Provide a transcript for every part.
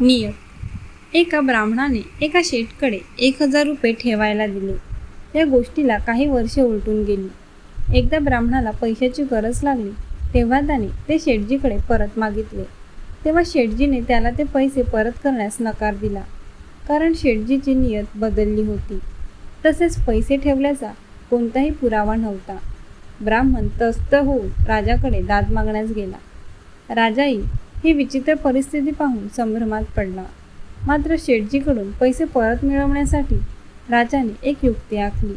नियत एका ब्राह्मणाने एका शेठकडे एक हजार रुपये ठेवायला दिले. या गोष्टीला काही वर्षे उलटून गेली. एकदा ब्राह्मणाला पैशाची गरज लागली तेव्हा त्याने ते शेठजीकडे परत मागितले. तेव्हा शेठजीने त्याला ते पैसे परत करण्यास नकार दिला. कारण शेठजीची नियत बदलली होती. तसेच पैसे ठेवल्याचा कोणताही पुरावा नव्हता. ब्राह्मण तस्त होऊन राजाकडे दाद मागण्यास गेला. राजाही ही विचित्र परिस्थिती पाहून संभ्रमात पडला. मात्र शेटजीकडून पैसे परत मिळवण्यासाठी राजाने एक युक्ती आखली.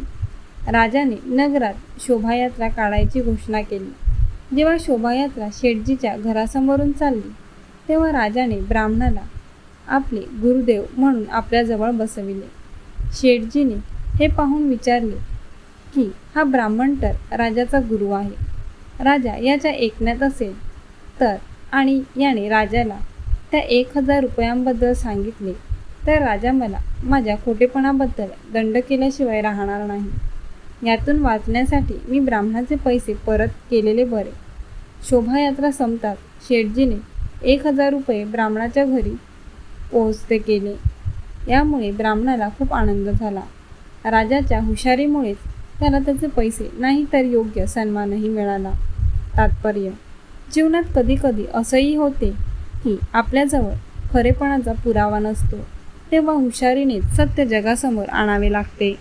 राजाने नगरात शोभायात्रा काढायची घोषणा केली. जेव्हा शोभायात्रा शेटजीच्या घरासमोरून चालली तेव्हा राजाने ब्राह्मणाला आपले गुरुदेव म्हणून आपल्याजवळ बसविले. शेठजीने हे पाहून विचारले की हा ब्राह्मण तर राजाचा गुरु आहे. राजा याच्या ऐकण्यात असेल तर आणि याने राजाला त्या एक हजार रुपयांबद्दल सांगितले. तर राजा मला माझ्या खोटेपणाबद्दल दंड केल्याशिवाय राहणार नाही. यातून वाचण्यासाठी मी ब्राह्मणाचे पैसे परत केलेले बरे. शोभायात्रा संपतात शेठजीने एक हजार रुपये ब्राह्मणाच्या घरी पोहोचते केले. यामुळे ब्राह्मणाला खूप आनंद झाला. राजाच्या हुशारीमुळेच त्याला त्याचे पैसे नाही तर योग्य सन्मानही मिळाला. तात्पर्य जीवनात कधीकधी असंही होते की आपल्याजवळ खरेपणाचा पुरावा नसतो तेव्हा हुशारीनेच सत्य जगासमोर आणावे लागते.